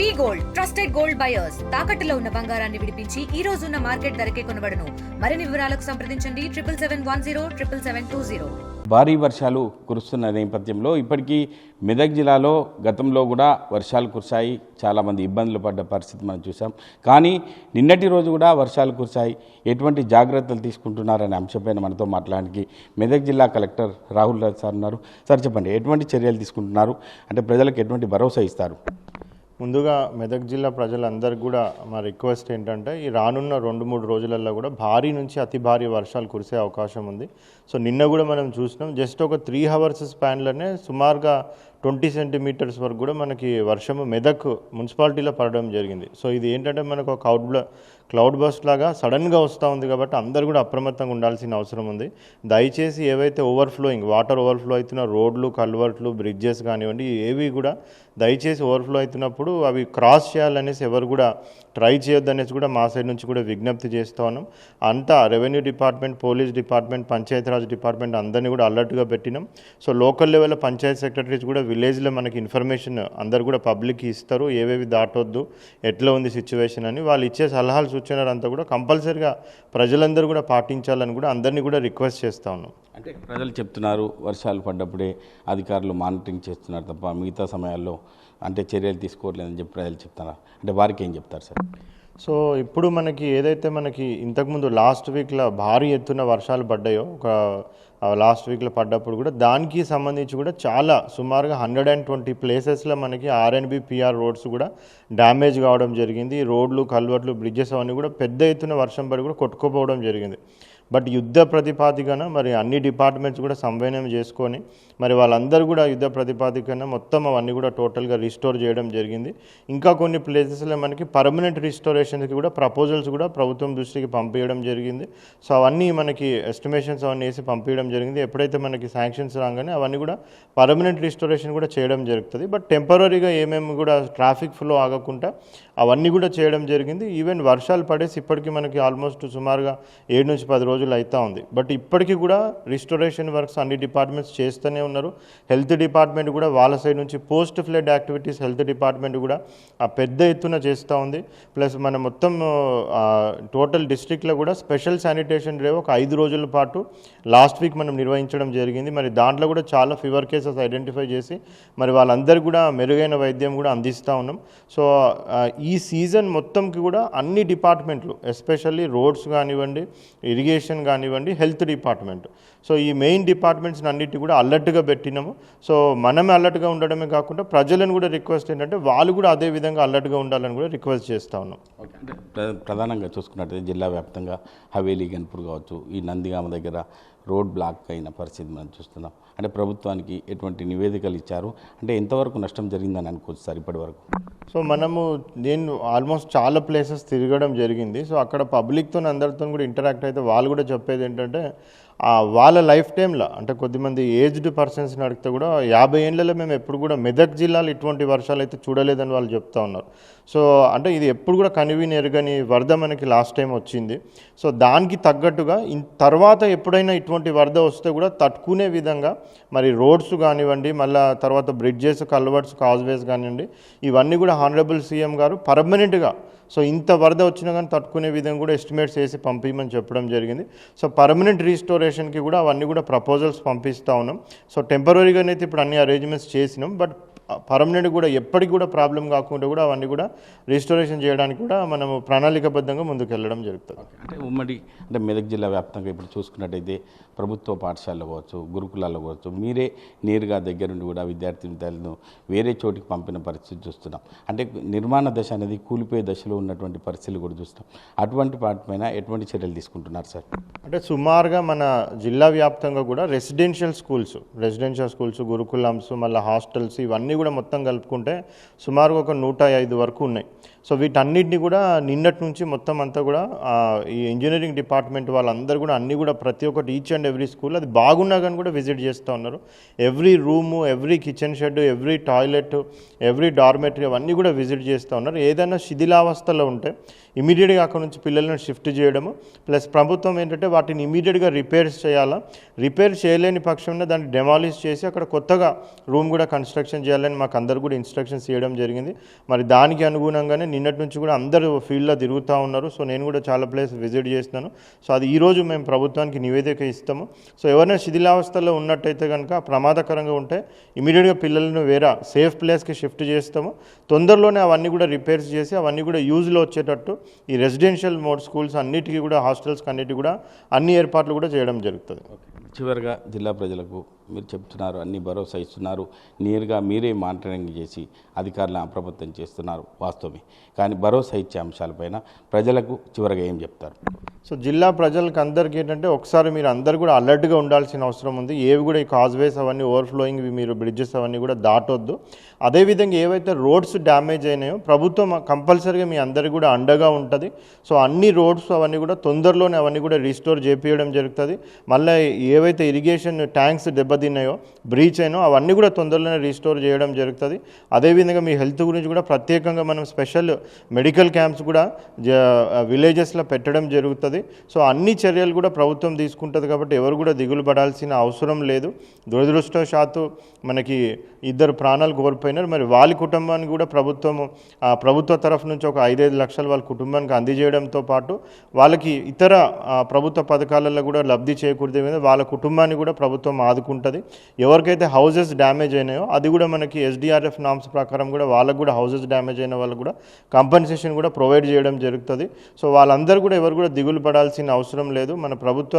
V gold trusted gold buyers. తాకట్టులో ఉన్న బంగారాన్ని విడిపించి ఈ రోజు ఉన్న మార్కెట్ ధరకే కొనబడను. మరిన్ని వివరాలకు సంప్రదించండి. Triple seven one zero triple seven two zero. భారీ వర్షాలు కురుస్తున్న నేపథ్యంలో ఇప్పటికీ మెదక్ జిల్లాలో గతంలో కూడా వర్షాలు కురిశాయి. చాలామంది ఇబ్బందులు పడ్డ పరిస్థితి మనం చూసాం కానీ నిన్నటి రోజు కూడా వర్షాలు కురిశాయి. ఎటువంటి జాగ్రత్తలు తీసుకుంటున్నారనే అంశంపైన మనతో మాట్లాడడానికి మెదక్ జిల్లా కలెక్టర్ రాహుల్ రాజ్ సార్ ఉన్నారు. సార్ చెప్పండి ఎటువంటి చర్యలు తీసుకుంటున్నారు? అంటే ప్రజలకు ఎటువంటి భరోసా ఇస్తారు? ముందుగా మెదక్ జిల్లా ప్రజలందరికీ కూడా మా రిక్వెస్ట్ ఏంటంటే ఈ రానున్న రెండు మూడు రోజులలో కూడా భారీ నుంచి అతి భారీ వర్షాలు కురిసే అవకాశం ఉంది. సో నిన్న కూడా మనం చూసినాం జస్ట్ ఒక త్రీ అవర్స్ స్పాన్లోనే సుమారుగా ట్వంటీ సెంటీమీటర్స్ వరకు కూడా మనకి వర్షము మెదక్ మున్సిపాలిటీలో పడడం జరిగింది. సో ఇది ఏంటంటే మనకు ఒక క్లౌడ్ క్లౌడ్ బస్ట్ లాగా సడన్గా వస్తూ ఉంది కాబట్టి అందరూ కూడా అప్రమత్తంగా ఉండాల్సిన అవసరం ఉంది. దయచేసి ఏవైతే ఓవర్ఫ్లోయింగ్ వాటర్ ఓవర్ఫ్లో అవుతున్న రోడ్లు కల్వర్ట్లు బ్రిడ్జెస్ కానివ్వండి ఏవి కూడా దయచేసి ఓవర్ఫ్లో అవుతున్నప్పుడు అవి క్రాస్ చేయాలనేసి ఎవరు కూడా ట్రై చేయొద్దనేసి కూడా మా సైడ్ నుంచి కూడా విజ్ఞప్తి చేస్తూ ఉన్నాం. అంతా revenue department police department Panchayati Raj department అందరినీ కూడా అలర్ట్గా పెట్టినాం. సో లోకల్ లెవెల్లో పంచాయత్ సెక్రటరీస్ కూడా విలేజ్లో మనకి ఇన్ఫర్మేషన్ అందరు కూడా పబ్లిక్కి ఇస్తారు ఏవేవి దాటొద్దు ఎట్లా ఉంది సిచ్యువేషన్ అని. వాళ్ళు ఇచ్చే సలహాలు సూచనలు అంతా కూడా కంపల్సరిగా ప్రజలందరూ కూడా పాటించాలని కూడా అందరినీ కూడా రిక్వెస్ట్ చేస్తూ ఉన్నాం. అంటే ప్రజలు చెప్తున్నారు వర్షాలు పడ్డప్పుడే అధికారులు మానిటరింగ్ చేస్తున్నారు తప్ప మిగతా సమయాల్లో అంటే చర్యలు తీసుకోవట్లేదని చెప్పి ప్రజలు చెప్తున్నారు అంటే వారికి ఏం చెప్తారు సార్? సో ఇప్పుడు మనకి ఏదైతే మనకి ఇంతకుముందు లాస్ట్ వీక్లో భారీ ఎత్తున వర్షాలు పడ్డాయో ఒక లాస్ట్ వీక్లో పడ్డప్పుడు కూడా దానికి సంబంధించి కూడా చాలా సుమారుగా హండ్రెడ్ అండ్ ట్వంటీ ప్లేసెస్లో మనకి R and B PR roads కూడా డ్యామేజ్ కావడం జరిగింది. రోడ్లు కల్వర్ట్లు బ్రిడ్జెస్ అవన్నీ కూడా పెద్ద ఎత్తున వర్షం పడి కూడా కొట్టుకుపోవడం జరిగింది. బట్ యుద్ధ ప్రతిపాదికన మరి అన్ని డిపార్ట్మెంట్స్ కూడా సంవయనం చేసుకొని మరి వాళ్ళందరూ కూడా యుద్ధ ప్రతిపాదికన మొత్తం అవన్నీ కూడా టోటల్గా రిస్టోర్ చేయడం జరిగింది. ఇంకా కొన్ని ప్లేసెస్లో మనకి పర్మనెంట్ రిస్టోరేషన్స్కి కూడా ప్రపోజల్స్ కూడా ప్రభుత్వం దృష్టికి పంపించడం జరిగింది. సో అవన్నీ మనకి ఎస్టిమేషన్స్ అవన్నీ వేసి పంపించడం జరిగింది. ఎప్పుడైతే మనకి శాంక్షన్స్ రాగానే అవన్నీ కూడా పర్మనెంట్ రిస్టోరేషన్ కూడా చేయడం జరుగుతుంది. బట్ టెంపరీగా ఏమేమి కూడా ట్రాఫిక్ ఫ్లో ఆగకుండా అవన్నీ కూడా చేయడం జరిగింది. ఈవెన్ వర్షాలు పడేసి ఇప్పటికీ మనకి ఆల్మోస్ట్ సుమారుగా ఏడు నుంచి పది రోజులు అవుతా ఉంది. బట్ ఇప్పటికీ కూడా రిస్టోరేషన్ వర్క్స్ అన్ని డిపార్ట్మెంట్స్ చేస్తూనే ఉన్నారు. హెల్త్ డిపార్ట్మెంట్ కూడా వాళ్ళ సైడ్ నుంచి post flood activities health department కూడా ఆ పెద్ద ఎత్తున చేస్తూ ఉంది. ప్లస్ మన మొత్తం టోటల్ డిస్ట్రిక్ట్లో కూడా స్పెషల్ శానిటేషన్ డే ఒక ఐదు రోజుల పాటు లాస్ట్ వీక్ మనం నిర్వహించడం జరిగింది. మరి దాంట్లో కూడా చాలా ఫీవర్ కేసెస్ ఐడెంటిఫై చేసి మరి వాళ్ళందరికీ కూడా మెరుగైన వైద్యం కూడా అందిస్తూ ఉన్నాం. సో ఈ సీజన్ మొత్తంకి కూడా అన్ని డిపార్ట్మెంట్లు ఎస్పెషల్లీ రోడ్స్ కానివ్వండి ఇరిగేషన్ కానివ్వండి హెల్త్ డిపార్ట్మెంట్. సో ఈ మెయిన్ డిపార్ట్మెంట్స్ని అన్నిటి కూడా అలర్ట్గా పెట్టినాము. సో మనమే అలర్ట్గా ఉండడమే కాకుండా ప్రజలను కూడా రిక్వెస్ట్ ఏంటంటే వాళ్ళు కూడా అదే విధంగా అలర్ట్గా ఉండాలని కూడా రిక్వెస్ట్ చేస్తూ ఉన్నాం. ప్రధానంగా చూసుకున్నట్టయితే జిల్లా వ్యాప్తంగా హవేలీ గన్పూర్ కావచ్చు ఈ నందిగామ దగ్గర రోడ్ బ్లాక్ అయిన పరిస్థితి మనం చూస్తున్నాం. అంటే ప్రభుత్వానికి ఎటువంటి నివేదికలు ఇచ్చారు? అంటే ఎంతవరకు నష్టం జరిగిందని అనుకోవచ్చు సార్ ఇప్పటి వరకు? సో మనము నేను ఆల్మోస్ట్ చాలా ప్లేసెస్ తిరగడం జరిగింది. సో అక్కడ పబ్లిక్తో అందరితో కూడా ఇంటరాక్ట్ అయితే వాళ్ళు కూడా చెప్పేది ఏంటంటే వాళ్ళ లైఫ్ టైంలో అంటే కొద్దిమంది ఏజ్డ్ పర్సన్స్ని అడిగితే కూడా యాభై ఏళ్ళలో మేము ఎప్పుడు కూడా మెదక్ జిల్లాలో ఇటువంటి వర్షాలు అయితే చూడలేదని వాళ్ళు చెప్తా ఉన్నారు. సో అంటే ఇది ఎప్పుడు కూడా కనివిని ఎరగని వరద మనకి లాస్ట్ టైం వచ్చింది. సో దానికి తగ్గట్టుగా ఇన్ తర్వాత ఎప్పుడైనా ఇటువంటి వరద వస్తే కూడా తట్టుకునే విధంగా మరి రోడ్స్ కానివ్వండి మళ్ళీ తర్వాత బ్రిడ్జెస్ కల్వర్ట్స్ కాజ్వేస్ కానివ్వండి ఇవన్నీ కూడా హానరబుల్ సీఎం గారు పర్మనెంట్గా సో ఇంత వరద వచ్చినా కానీ తట్టుకునే విధంగా కూడా ఎస్టిమేట్స్ వేసి పంపించమని చెప్పడం జరిగింది. సో పర్మనెంట్ రీస్టోరేషన్కి కూడా అవన్నీ కూడా ప్రపోజల్స్ పంపిస్తూ ఉన్నాం. సో టెంపరీగానైతే ఇప్పుడు అన్ని అరేంజ్మెంట్స్ చేసినాం. బట్ పర్మనెంట్ కూడా ఎప్పటికి కూడా ప్రాబ్లం కాకుండా కూడా అవన్నీ కూడా రీస్టోరేషన్ చేయడానికి కూడా మనము ప్రణాళికబద్ధంగా ముందుకు వెళ్ళడం జరుగుతుంది అంటే ఉమ్మడి అంటే మెదక్ జిల్లా వ్యాప్తంగా ఇప్పుడు చూసుకున్నట్టయితే ప్రభుత్వ పాఠశాలలో కావచ్చు గురుకులాల్లో కావచ్చు మీరే నేరుగా దగ్గరుండి కూడా విద్యార్థి విద్యార్థులను వేరే చోటికి పంపిన పరిస్థితి చూస్తున్నాం. అంటే నిర్మాణ దశ అనేది కూలిపోయే దశలో ఉన్నటువంటి పరిస్థితులు కూడా చూస్తాం అటువంటి వాటిపైన ఎటువంటి చర్యలు తీసుకుంటున్నారు సార్? అంటే సుమారుగా మన జిల్లా వ్యాప్తంగా కూడా రెసిడెన్షియల్ స్కూల్స్ రెసిడెన్షియల్ స్కూల్స్ గురుకులమ్స్ మళ్ళీ హాస్టల్స్ ఇవన్నీ కూడా మొత్తం కలుపుకుంటే సుమారు ఒక నూట ఐదు వరకు ఉన్నాయి. సో వీటన్నిటిని కూడా నిన్నటి నుంచి మొత్తం అంతా కూడా ఈ ఇంజనీరింగ్ డిపార్ట్మెంట్ వాళ్ళందరూ కూడా అన్నీ కూడా ప్రతి ఒక్కటి ఈచ్ అండ్ ఎవ్రీ స్కూల్ అది బాగున్నా కానీ కూడా విజిట్ చేస్తూ ఉన్నారు. Every room every kitchen shed every toilet every dormitory అవన్నీ కూడా విజిట్ చేస్తూ ఉన్నారు. ఏదైనా శిథిలావస్థలో ఉంటే ఇమీడియట్గా అక్కడ నుంచి పిల్లలను షిఫ్ట్ చేయడము ప్లస్ ప్రభుత్వం ఏంటంటే వాటిని ఇమీడియట్గా రిపేర్స్ చేయాలా? రిపేర్ చేయలేని పక్షంలో దాన్ని డెమాలిష్ చేసి అక్కడ కొత్తగా రూమ్ కూడా కన్స్ట్రక్షన్ చేయాలని మాకు అందరు కూడా ఇన్స్ట్రక్షన్స్ ఇవ్వడం జరిగింది. మరి దానికి అనుగుణంగానే నిన్నటి నుంచి కూడా అందరూ ఫీల్డ్లో తిరుగుతూ ఉన్నారు. సో నేను కూడా చాలా ప్లేస్ విజిట్ చేసినాను సో అది ఈరోజు మేము ప్రభుత్వానికి నివేదిక ఇస్తాము. సో ఎవరైనా శిథిలావస్థలో ఉన్నట్టయితే కనుక ప్రమాదకరంగా ఉంటే ఇమీడియట్గా పిల్లలను వేరే సేఫ్ ప్లేస్కి షిఫ్ట్ చేస్తాము. తొందరలోనే అవన్నీ కూడా రిపేర్స్ చేసి అవన్నీ కూడా యూజ్లో వచ్చేటట్టు ఈ రెసిడెన్షియల్ మోడ్ స్కూల్స్ అన్నిటికీ కూడా హాస్టల్స్కి అన్నిటికీ కూడా అన్ని ఏర్పాట్లు కూడా చేయడం జరుగుతుంది. చివరిగా జిల్లా ప్రజలకు మీరు చెప్తున్నారు అన్ని భరోసా ఇస్తున్నారు. నేరుగా మీరే మానిటరింగ్ చేసి అధికారులను అప్రమత్తం చేస్తున్నారు వాస్తవమే. కానీ భరోసా ఇచ్చే అంశాలపైన ప్రజలకు చివరిగా ఏం చెప్తారు? సో జిల్లా ప్రజలకు అందరికీ ఏంటంటే ఒకసారి మీరు అందరు కూడా అలర్ట్గా ఉండాల్సిన అవసరం ఉంది. ఏవి కూడా ఈ కాజ్వేస్ అవన్నీ ఓవర్ఫ్లోయింగ్ మీరు బ్రిడ్జెస్ అవన్నీ కూడా దాటొద్దు. అదేవిధంగా ఏవైతే రోడ్స్ డ్యామేజ్ అయినాయో ప్రభుత్వం కంపల్సరీగా మీ అందరికీ కూడా అండగా ఉంటుంది. సో అన్ని రోడ్స్ అవన్నీ కూడా తొందరలోనే అవన్నీ కూడా రీస్టోర్ చేపించడం జరుగుతుంది. మళ్ళీ ఏవైతే ఇరిగేషన్ ట్యాంక్స్ దెబ్బతిన్నాయో బ్రీచ్ అయినో అవన్నీ కూడా తొందరలోనే రీస్టోర్ చేయడం జరుగుతుంది. అదేవిధంగా మీ హెల్త్ గురించి కూడా ప్రత్యేకంగా మనం స్పెషల్ మెడికల్ క్యాంప్స్ కూడా విలేజెస్లో పెట్టడం జరుగుతుంది. సో అన్ని చర్యలు కూడా ప్రభుత్వం తీసుకుంటుంది కాబట్టి ఎవరు కూడా దిగులు పడాల్సిన అవసరం లేదు. దురదృష్టవశాత్తు మనకి ఇద్దరు ప్రాణాలు కోల్పోయినారు. మరి వాళ్ళ కుటుంబానికి కూడా ప్రభుత్వం ప్రభుత్వ తరఫు నుంచి ఒక ఐదైదు లక్షలు వాళ్ళ కుటుంబానికి అందజేయడంతో పాటు వాళ్ళకి ఇతర ప్రభుత్వ పథకాలలో కూడా లబ్ధి చేకూరితే మీద వాళ్ళ కుటుంబాన్ని కూడా ప్రభుత్వం ఆదుకుంటుంది. ఎవరికైతే హౌసెస్ డ్యామేజ్ అయినాయో అది కూడా మనకి ఎస్డిఆర్ఎఫ్ నామ్స్ ప్రకారం కూడా వాళ్ళకు కూడా హౌజెస్ డ్యామేజ్ అయిన వాళ్ళకు కూడా కంపెన్సేషన్ కూడా ప్రొవైడ్ చేయడం జరుగుతుంది. సో వాళ్ళందరూ కూడా ఎవరు కూడా దిగులు పడాల్సిన అవసరం లేదు. మన ప్రభుత్వ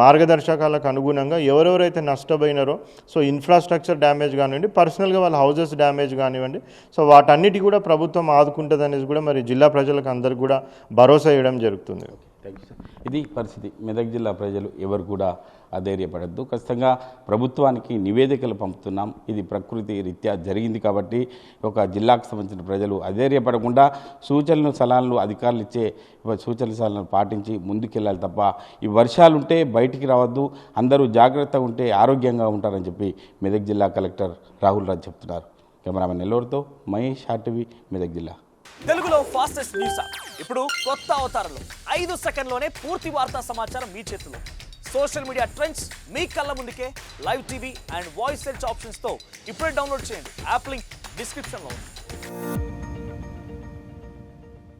మార్గదర్శకాలకు అనుగుణంగా ఎవరెవరైతే నష్టపోయినారో సో ఇన్ఫ్రాస్ట్రక్చర్ డ్యామేజ్ కానివ్వండి పర్సనల్గా వాళ్ళ హౌసెస్ డ్యామేజ్ కానివ్వండి సో వాటన్నిటి కూడా ప్రభుత్వం ఆదుకుంటుంది కూడా మరి జిల్లా ప్రజలకు అందరికీ కూడా భరోసా ఇవ్వడం జరుగుతుంది. థ్యాంక్ యూ సార్ ఇది పరిస్థితి. మెదక్ జిల్లా ప్రజలు ఎవరు కూడా అధైర్యపడద్దు. ఖచ్చితంగా ప్రభుత్వానికి నివేదికలు పంపుతున్నాం. ఇది ప్రకృతి రీత్యా జరిగింది కాబట్టి ఒక జిల్లాకు సంబంధించిన ప్రజలు అధైర్యపడకుండా సూచనలు సలహాలు అధికారులు ఇచ్చే సూచన సలహాలను పాటించి ముందుకెళ్ళాలి తప్ప ఈ వర్షాలుంటే బయటికి రావద్దు. అందరూ జాగ్రత్తగా ఉంటే ఆరోగ్యంగా ఉంటారని చెప్పి మెదక్ జిల్లా కలెక్టర్ రాహుల్ రాజ్ చెప్తున్నారు. కెమెరామెన్ నెల్లూరుతో మహేష్ ఆర్టీవీ మెదక్ జిల్లా. తెలుగులో ఫాస్టెస్ట్ న్యూస్ ఇప్పుడు కొత్త అవతారంలో ఐదు సెకండ్లోనే పూర్తి వార్తా సమాచారం మీ చేతిలో. సోషల్ మీడియా ట్రెండ్స్ మీ కళ్ళ ముందుకే live TV and voice search ఆప్షన్స్తో ఇప్పుడే డౌన్లోడ్ చేయండి. యాప్ లింక్ డిస్క్రిప్షన్లో ఉంది.